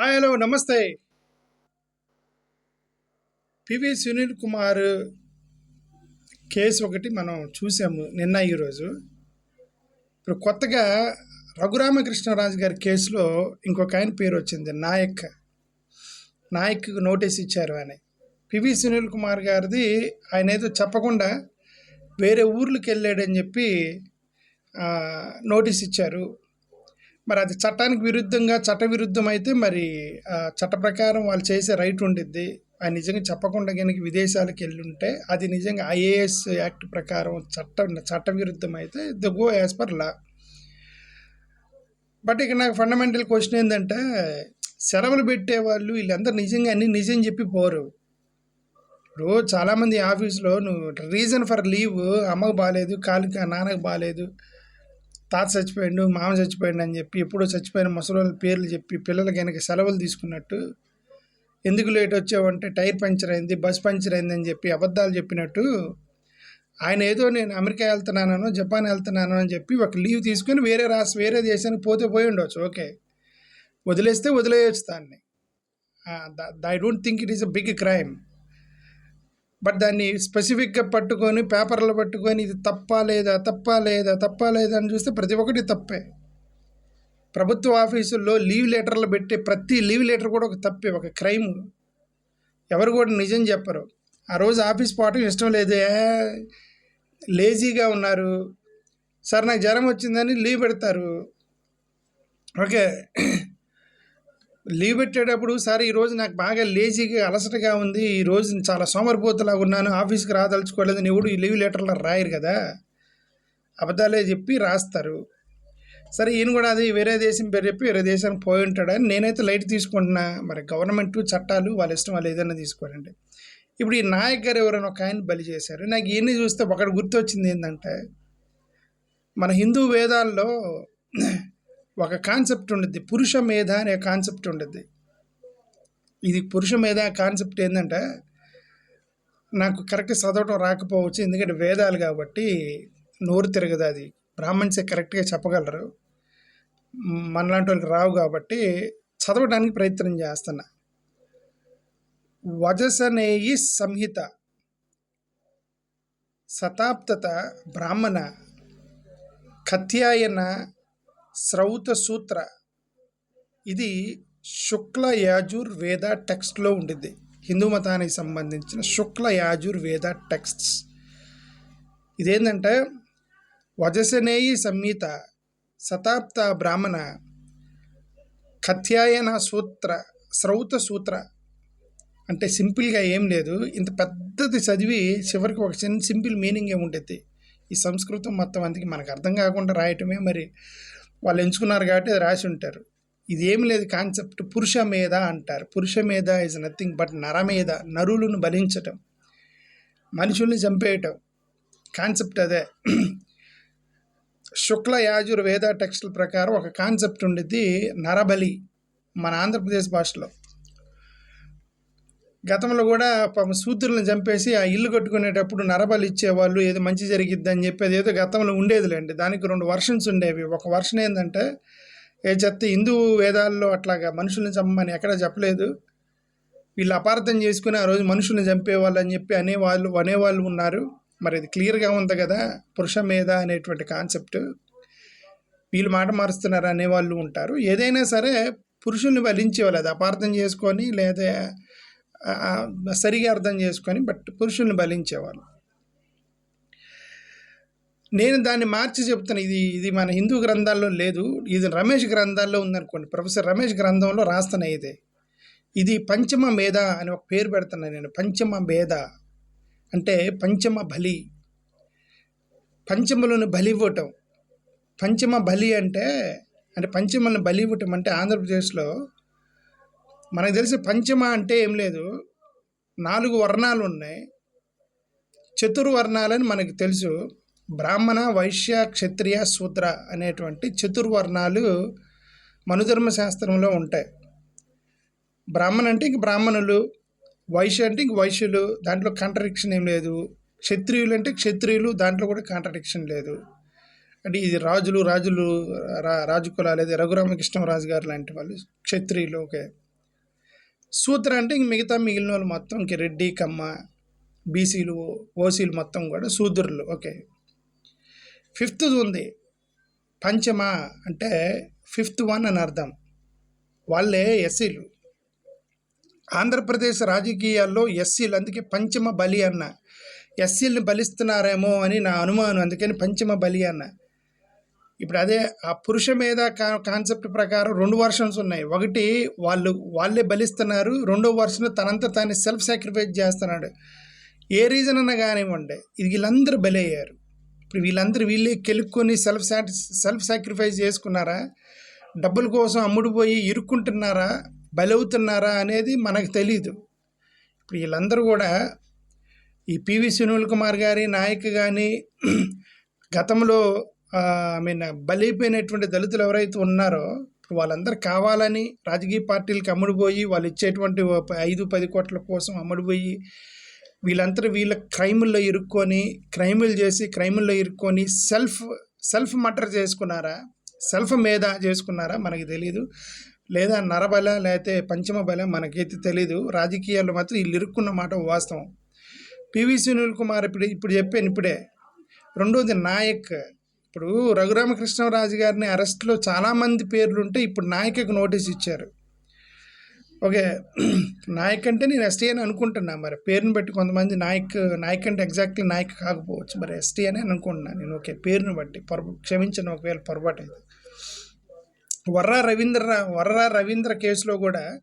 Hi hello namaste. PV Sunil Kumar case ఒకటి మనం చూసాము నిన్న ఈరోజు. ఇప్పుడు కొత్తగా రఘురామకృష్ణరాజు గారి కేసులో ఇంకొక ఆయన పేరు వచ్చింది నాయక్. నాయక్ నోటీస్ ఇచ్చారు అని పివి సునీల్ కుమార్ గారిది ఆయన ఏదో చెప్పకుండా వేరే ఊర్లకు వెళ్ళాడని చెప్పి నోటీస్ ఇచ్చారు. మరి అది చట్టానికి విరుద్ధంగా చట్ట విరుద్ధం అయితే మరి ఆ, చట్ట ప్రకారం వాళ్ళు చేసే రైట్ ఉండిద్ది. ఆ నిజంగా చెప్పకుండా కనుక విదేశాలకు వెళ్ళి ఉంటే అది నిజంగా ఐఏఎస్ యాక్ట్ ప్రకారం చట్ట చట్ట విరుద్ధం అయితే the go as per law. But ఇక నాకు ఫండమెంటల్ క్వశ్చన్ ఏంటంటే సెలవులు పెట్టేవాళ్ళు వీళ్ళందరూ నిజంగా అన్ని నిజం చెప్పి పోరు. ఇప్పుడు చాలామంది ఆఫీస్లో నువ్వు రీజన్ ఫర్ లీవ్ అమ్మకు బాగాలేదు కాలుకి నాన్నకు బాగాలేదు తాత చచ్చిపోయాడు మామ చచ్చిపోయాడు అని చెప్పి ఎప్పుడో చచ్చిపోయిన ముసలి వాళ్ళ పేర్లు చెప్పి పిల్లలకి వెనక సెలవులు తీసుకున్నట్టు ఎందుకు లేట్ వచ్చావంటే టైర్ పంచర్ అయింది బస్ పంచర్ అయింది అని చెప్పి అబద్ధాలు చెప్పినట్టు ఆయన ఏదో నేను అమెరికా వెళ్తున్నానో జపాన్ వెళ్తున్నాను అని చెప్పి ఒక లీవ్ తీసుకొని వేరే రాసి వేరే దేశానికి పోతే పోయి ఉండవచ్చు ఓకే. వదిలేస్తే వదిలేయచ్చు దాన్ని. I don't think it is a big crime. But దాన్ని స్పెసిఫిక్గా పట్టుకొని పేపర్లు పట్టుకొని ఇది తప్ప లేదా తప్ప లేదా తప్ప లేదా అని చూస్తే ప్రతి ఒక్కటి తప్పే. ప్రభుత్వ ఆఫీసుల్లో లీవ్ లెటర్లు పెట్టే ప్రతి లీవ్ లెటర్ కూడా ఒక తప్పే ఒక క్రైమ్. ఎవరు కూడా నిజం చెప్పరు. ఆ రోజు ఆఫీస్ పోవటం ఇష్టం లేదు. ఏ, లేజీగా ఉన్నారు. సార్ నాకు జ్వరం వచ్చిందని లీవ్ పెడతారు. ఓకే. లీవ్ పెట్టేటప్పుడు సార్ ఈరోజు నాకు బాగా లేజీగా అలసటగా ఉంది. ఈ రోజు చాలా సోమరిపోతులాగా ఉన్నాను. ఆఫీస్కి రాదలుచుకోలేదు. ఎవడు ఈ లీవ్ లెటర్లో రాయరు కదా. అబద్ధాలే చెప్పి రాస్తారు. సరే ఈయన కూడా అది వేరే దేశం పేరు చెప్పి వేరే దేశానికి పోయి ఉంటాడని నేనైతే లైట్ తీసుకుంటున్నా. మరి గవర్నమెంట్ చట్టాలు వాళ్ళ ఇష్టం వాళ్ళు ఏదైనా తీసుకోరండి ఇప్పుడు ఈ నాయక్ గారు ఎవరైనా ఒక ఆయన బలి చేశారు. నాకు ఇవన్నీ చూస్తే ఒకటి గుర్తొచ్చింది ఏంటంటే మన హిందూ వేదాల్లో ఒక కాన్సెప్ట్ ఉండిద్ది. పురుష మేధ అనే కాన్సెప్ట్ ఉండిద్ది. ఇది పురుష మేధ కాన్సెప్ట్ ఏంటంటే నాకు కరెక్ట్ చదవటం రాకపోవచ్చు ఎందుకంటే వేదాలు కాబట్టి నోరు తిరగదు అది. బ్రాహ్మణ్సే కరెక్ట్గా చెప్పగలరు. మనలాంటి వాళ్ళకి రావు కాబట్టి చదవడానికి ప్రయత్నం చేస్తున్నా. వజసనేయి సంహిత. శతాబ్దత బ్రాహ్మణ కథ్యాయన శ్రౌత సూత్ర. ఇది శుక్ల యాజుర్ వేద టెక్స్ట్లో ఉండిద్ది. హిందూ మతానికి సంబంధించిన శుక్ల యాజుర్ వేద టెక్స్ట్స్. ఇదేంటంటే వజసనేయి సంహిత శతాబ్ద బ్రాహ్మణ కథ్యాయన సూత్ర శ్రౌత సూత్ర. అంటే సింపుల్గా ఏం లేదు. ఇంత పెద్దది చదివి చివరికి ఒక చిన్న సింపుల్ మీనింగ్ ఏముంటుంది ఈ సంస్కృతం మొత్తం అందుకే మనకు అర్థం కాకుండా రాయటమే మరి వాళ్ళు ఎంచుకున్నారు కాబట్టి అది రాసి ఉంటారు. ఇది ఏమి లేదు కాన్సెప్ట్ పురుష మీద అంటారు. పురుష మీద ఇస్ నథింగ్ బట్ నర మీద నరులను బలించటం మనుషుల్ని చంపేయటం. కాన్సెప్ట్ అదే. శుక్ల యాజుర్ వేద టెక్స్టుల ప్రకారం ఒక కాన్సెప్ట్ ఉండిద్ది నరబలి మన ఆంధ్రప్రదేశ్ భాషలో. గతంలో కూడా పాపం సూత్రులను చంపేసి ఆ ఇల్లు కట్టుకునేటప్పుడు నరబలు ఇచ్చేవాళ్ళు ఏదో మంచి జరిగిద్ది అని చెప్పేది ఏదో గతంలో ఉండేదిలేండి. దానికి రెండు వర్షన్స్ ఉండేవి. ఒక వర్షన్ ఏంటంటే ఏ చెత్త హిందూ వేదాల్లో అట్లాగా మనుషుల్ని చంపమని ఎక్కడా చెప్పలేదు. వీళ్ళు అపార్థం చేసుకుని ఆ రోజు మనుషుల్ని చంపేవాళ్ళు అని చెప్పి అనేవాళ్ళు అనేవాళ్ళు ఉన్నారు. మరి ఇది క్లియర్గా ఉంది కదా పురుష మీద అనేటువంటి కాన్సెప్ట్. వీళ్ళు మాట మారుస్తున్నారు అనేవాళ్ళు ఉంటారు. ఏదైనా సరే పురుషుల్ని బలించేవాళ్ళు అది అపార్థం చేసుకొని లేదా సరిగా అర్థం చేసుకొని బట్ పురుషుల్ని బలించేవాళ్ళు. నేను దాన్ని మార్చి చెప్తాను ఇది ఇది మన హిందూ గ్రంథాల్లో లేదు. ఇది రమేష్ గ్రంథాల్లో ఉందనుకోండి. ప్రొఫెసర్ రమేష్ గ్రంథంలో రాస్తాను ఇది. ఇది పంచమ మేధ అని ఒక పేరు పెడుతున్నాను నేను. పంచమ మేధ అంటే పంచమ బలి. పంచములను బలి ఇవ్వటం పంచమ బలి అంటే అంటే పంచమలను బలి ఇవ్వటం అంటే ఆంధ్రప్రదేశ్లో మనకు తెలిసి పంచమ అంటే ఏం లేదు. నాలుగు వర్ణాలు ఉన్నాయి. చతుర్వర్ణాలని మనకు తెలుసు. బ్రాహ్మణ వైశ్య క్షత్రియ శూద్ర అనేటువంటి చతుర్వర్ణాలు మనుధర్మ శాస్త్రంలో ఉంటాయి. బ్రాహ్మణ అంటే ఇంక బ్రాహ్మణులు వైశ్య అంటే ఇంక వైశ్యులు దాంట్లో కాంట్రడిక్షన్ ఏం లేదు. క్షత్రియులు అంటే క్షత్రియులు దాంట్లో కూడా కాంట్రడిక్షన్ లేదు. అంటే ఇది రాజులు రాజులు రా రాజుకులాలు అదే రఘురామకృష్ణరాజు గారు లాంటి వాళ్ళు క్షత్రియులు ఓకే. సూత్ర అంటే ఇంక మిగతా మిగిలిన వాళ్ళు మొత్తం ఇంక రెడ్డి కమ్మ బీసీలు ఓసీలు మొత్తం కూడా శూద్రులు ఓకే. ఫిఫ్త్ ఉంది. పంచమ అంటే ఫిఫ్త్ వన్ అని అర్థం. వాళ్ళే ఎస్సీలు. ఆంధ్రప్రదేశ్ రాజకీయాల్లో ఎస్సీలు అందుకే పంచమ బలి అన్న. ఎస్సీలను బలిస్తున్నారేమో అని నా అనుమానం అందుకని పంచమ బలి అన్న. ఇప్పుడు అదే ఆ పురుష మీద కా కాన్సెప్ట్ ప్రకారం రెండు వర్షన్స్ ఉన్నాయి. ఒకటి వాళ్ళు వాళ్ళే బలిస్తున్నారు. రెండో వర్షన్ తనంతా తాను సెల్ఫ్ సాక్రిఫైస్ చేస్తున్నాడు. ఏ రీజన్ అన్నా కానివ్వండి ఇది వీళ్ళందరూ బలి అయ్యారు ఇప్పుడు వీళ్ళందరూ వీళ్ళే కెలుక్కొని సెల్ఫ్ సాటి సెల్ఫ్ సాక్రిఫైస్ చేసుకున్నారా? డబ్బుల కోసం అమ్ముడుపోయి ఇరుక్కుంటున్నారా? బలవుతున్నారా అనేది మనకు తెలీదు. ఇప్పుడు వీళ్ళందరూ కూడా ఈ పివి సునీల్ కుమార్ గారి నాయక్ కానీ గతంలో ఐ మీన్ బలైపోయినటువంటి దళితులు ఎవరైతే ఉన్నారో వాళ్ళందరూ కావాలని రాజకీయ పార్టీలకు అమ్ముడుపోయి వాళ్ళు ఇచ్చేటువంటి ఐదు పది కోట్ల కోసం అమ్ముడుపోయి వీళ్ళందరూ వీళ్ళ క్రైముల్లో ఇరుక్కొని క్రైములు చేసి క్రైముల్లో ఇరుక్కొని సెల్ఫ్ సెల్ఫ్ మటర్ చేసుకున్నారా? సెల్ఫ్ మీద చేసుకున్నారా? మనకి తెలీదు. లేదా నరబల లేకపోతే పంచమ బల మనకైతే తెలీదు. రాజకీయాల్లో మాత్రం వీళ్ళు ఇరుక్కున్న మాట వాస్తవం. పివి సునీల్ కుమార్ ఇప్పుడు ఇప్పుడు చెప్పాను ఇప్పుడే. రెండోది నాయక్. ఇప్పుడు రఘురామకృష్ణరాజు గారిని అరెస్ట్లో చాలామంది పేర్లు ఉంటే ఇప్పుడు నాయకకు నోటీస్ ఇచ్చారు. ఓకే నాయక్ అంటే నేను ఎస్టీ అని అనుకుంటున్నా మరి. పేరుని బట్టి కొంతమంది నాయక్ నాయక్ అంటే ఎగ్జాక్ట్లీ నాయక్ కాకపోవచ్చు. మరి ఎస్టీ అని అనుకుంటున్నాను నేను. ఓకే పేరుని బట్టి పొరపా క్షమించను ఒకవేళ పొరపాటు అయితే. వర్రా రవీంద్ర వర్రా రవీంద్ర కేసులో కూడా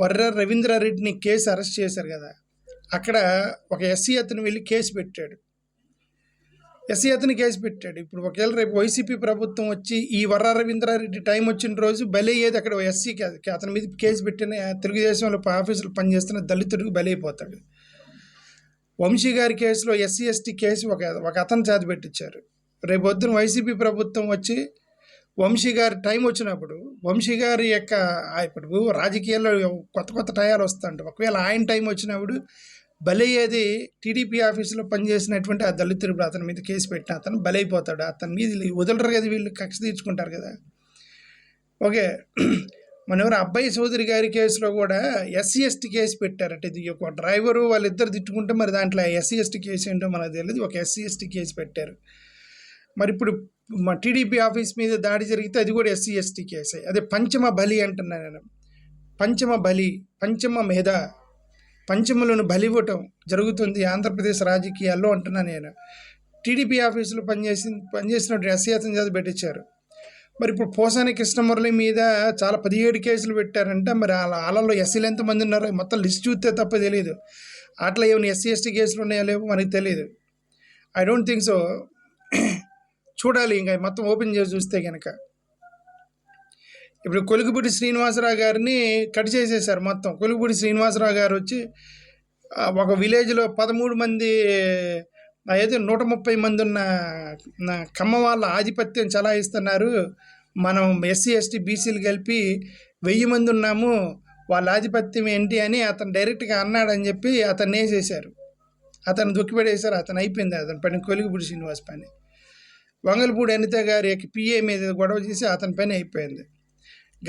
వర్రా రవీంద్రారెడ్డిని కేసు అరెస్ట్ చేశారు కదా. అక్కడ ఒక ఎస్సీ అతను వెళ్ళి కేసు పెట్టాడు. ఎస్సీ అతను కేసు పెట్టాడు. ఇప్పుడు ఒకవేళ రేపు వైసీపీ ప్రభుత్వం వచ్చి ఈ వర్రా రవీంద్రారెడ్డి టైం వచ్చిన రోజు బలయ్యేది అయ్యేది అక్కడ ఎస్సీ అతని మీద కేసు పెట్టిన తెలుగుదేశంలో ఆఫీసులు పనిచేస్తున్న దళితుడికి బలైపోతాడు అయిపోతాడు. వంశీ గారి కేసులో ఎస్సీ ఎస్టీ కేసు ఒక ఒక అతను చేత పెట్టించారు. రేపు వద్దున వైసీపీ ప్రభుత్వం వచ్చి వంశీ గారి టైం వచ్చినప్పుడు వంశీ గారి యొక్క ఇప్పుడు రాజకీయాల్లో కొత్త కొత్త టయాలు వస్తుంటాయి ఒకవేళ ఆయన టైం వచ్చినప్పుడు బలయ్యేది టీడీపీ ఆఫీసులో పనిచేసినటువంటి ఆ దళితుడు అతని మీద కేసు పెట్టిన అతను బలైపోతాడు. అతని మీద వదలరు కదా వీళ్ళు కక్ష తీర్చుకుంటారు కదా. ఓకే. మన ఎవరు అబ్బాయి చౌదరి గారి కేసులో కూడా ఎస్సీ ఎస్టీ కేసు పెట్టారట. ఇది ఒక డ్రైవరు వాళ్ళిద్దరు తిట్టుకుంటే మరి దాంట్లో ఎస్సీ ఎస్టీ కేసు ఏంటో మనకు తెలియదు. ఒక ఎస్సీ ఎస్టీ కేసు పెట్టారు. మరి ఇప్పుడు మా టీడీపీ ఆఫీస్ మీద దాడి జరిగితే అది కూడా ఎస్సీ ఎస్టీ కేసే. అదే పంచమ బలి అంటున్నాను నేను. పంచమ బలి పంచమ మేధ పంచములను బలివ్వటం జరుగుతుంది ఆంధ్రప్రదేశ్ రాజకీయాల్లో అంటున్నాను నేను. టీడీపీ ఆఫీసులో పనిచేసి పనిచేసినట్టు ఎస్సీ చేత పెట్టించారు. మరి ఇప్పుడు పోసాని కృష్ణమురళి మీద చాలా పదిహేడు కేసులు పెట్టారంటే. మరి వాళ్ళలో ఎస్సీలు ఎంతమంది ఉన్నారో మొత్తం లిస్ట్ చూస్తే తప్ప తెలియదు అట్లా ఏమైనా ఎస్సీ ఎస్టీ కేసులు ఉన్నాయో లేవో మనకి తెలియదు ఐ డోంట్ థింక్ సో చూడాలి ఇంకా మొత్తం ఓపెన్ చేసి చూస్తే కనుక ఇప్పుడు కొలుగుపూడి శ్రీనివాసరావు గారిని కట్ చేసేసారు మొత్తం. కొలుగుపూడి శ్రీనివాసరావు గారు వచ్చి ఒక విలేజ్లో పదమూడు మంది అయితే నూట ముప్పై మంది ఉన్న కమ్మ వాళ్ళ ఆధిపత్యం చలాయిస్తున్నారు. మనం ఎస్సీ ఎస్టీ బీసీలు కలిపి వెయ్యి మంది ఉన్నాము వాళ్ళ ఆధిపత్యం ఏంటి అని అతను డైరెక్ట్గా అన్నాడని చెప్పి అతను వేసేసారు అతను దుక్కిపడేశారు అతను అయిపోయింది అతని పని కొలుగుపూడి శ్రీనివాస్ పని. వంగలపూడి అనిత గారి యొక్క పిఏ మీద గొడవ చేసి అతని పని అయిపోయింది.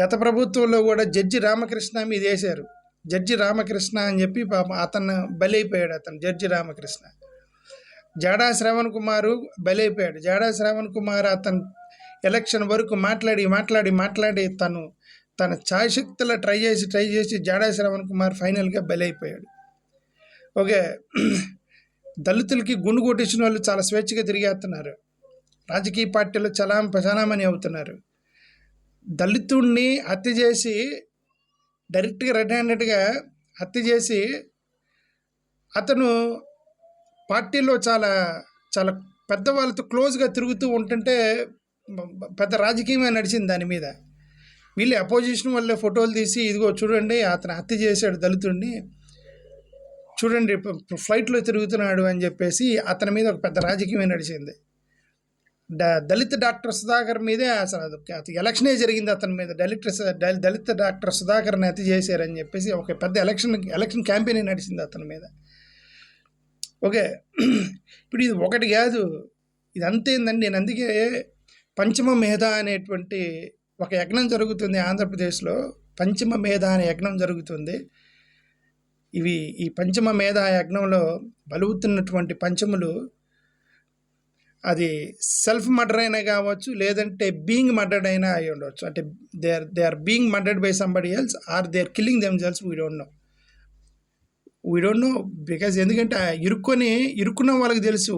గత ప్రభుత్వంలో కూడా జడ్జి రామకృష్ణ మీద వేశారు. జడ్జి రామకృష్ణ అని చెప్పి పాపం అతను బలైపోయాడు అతను జడ్జి రామకృష్ణ. జాడా శ్రవణ్ కుమారు బలైపోయాడు. జాడా శ్రవణ్ కుమార్ అతను ఎలక్షన్ వరకు మాట్లాడి మాట్లాడి మాట్లాడి తను తన ఛాయశక్తుల ట్రై చేసి ట్రై చేసి జాడా శ్రవణ్ కుమార్ ఫైనల్గా బలైపోయాడు. ఓకే దళితులకి గుండు కొట్టించిన వాళ్ళు చాలా స్వేచ్ఛగా తిరిగేస్తున్నారు. రాజకీయ పార్టీలు చలాం చలామణి అవుతున్నారు. దళితుడిని హత్య చేసి డైరెక్ట్గా రెడ్ హ్యాండెడ్గా హత్య చేసి అతను పార్టీలో చాలా చాలా పెద్ద వాళ్ళతో క్లోజ్గా తిరుగుతూ ఉంటుంటే పెద్ద రాజకీయమే నడిచింది దాని మీద. వీళ్ళు అపోజిషన్ వల్లే ఫోటోలు తీసి ఇదిగో చూడండి అతను హత్య చేశాడు దళితుడిని చూడండి ఫ్లైట్లో తిరుగుతున్నాడు అని చెప్పేసి అతని మీద ఒక పెద్ద రాజకీయమే నడిచింది. దళిత డాక్టర్ సుధాకర్ మీదే అసలు అది ఎలక్షనే జరిగింది అతని మీద. దళిత దళిత డాక్టర్ సుధాకర్ని అతి చేశారని చెప్పేసి ఒక పెద్ద ఎలక్షన్ ఎలక్షన్ క్యాంపెయిన్ నడిచింది అతని మీద. ఓకే. ఇప్పుడు ఇది ఒకటి కాదు. ఇది అంతేందండి నేను అందుకే పంచమ మేధ అనేటువంటి ఒక యజ్ఞం జరుగుతుంది ఆంధ్రప్రదేశ్లో. పంచమ మేధ అనే యజ్ఞం జరుగుతుంది. ఇవి ఈ పంచమ మేధ యజ్ఞంలో బలుగుతున్నటువంటి పంచములు అది సెల్ఫ్ మర్డర్ అయినా కావచ్చు లేదంటే బీయింగ్ మర్డర్డ్ అయినా అయి ఉండవచ్చు అంటే they are they are being murdered by somebody else or they are killing themselves we don't know we don't know because ఎందుకంటే ఇరుక్కొని ఇరుక్కున్న వాళ్ళకి తెలుసు.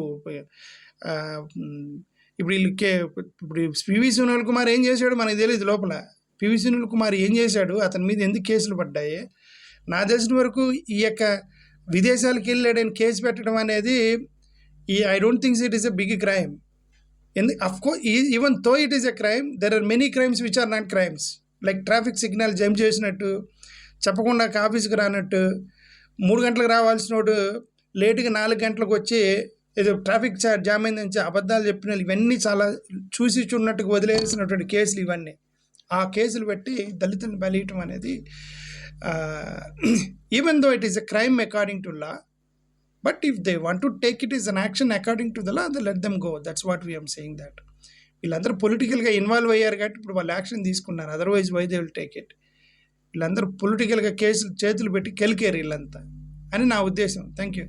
ఇప్పుడు వీళ్ళు కే ఇప్పుడు పివి సునీల్ కుమార్ ఏం చేశాడు మనకు తెలియదు లోపల. పివి సునీల్ కుమార్ ఏం చేశాడు అతని మీద ఎందుకు కేసులు పడ్డాయి? నా తెలిసిన వరకు ఈ యొక్క విదేశాలకు వెళ్ళాడని కేసు పెట్టడం అనేది ఈ I don't thinks it is a big crime ఎందు of course even though it is a crime there are many crimes which are not crimes like traffic signal jump చేసినట్టు చెప్పకుండా ఆఫీస్కి రానట్టు మూడు గంటలకు రావాల్సిన వాడు లేటుగా నాలుగు గంటలకు వచ్చి ఏదో ట్రాఫిక్ జామ్ అయిందని అబద్ధాలు చెప్పిన ఇవన్నీ చాలా చూసి చూడనట్టుకు వదిలేసినటువంటి కేసులు ఇవన్నీ. ఆ కేసులు పెట్టి దళితులను బలియటం అనేది even though it is a crime according to law but if they want to take it is an action according to the law the let them go that's what we're saying that వీళ్ళందరూ పొలిటికల్గా involve అయ్యారు కాబట్టి ఇప్పుడు వాళ్ళు action తీసుకున్నారు. Otherwise why they will take it వీళ్ళందరూ పొలిటికల్గా కేసులు చేతులు పెట్టి కెలికారు వీళ్ళంతా. అని నా ఉద్దేశం. Thank you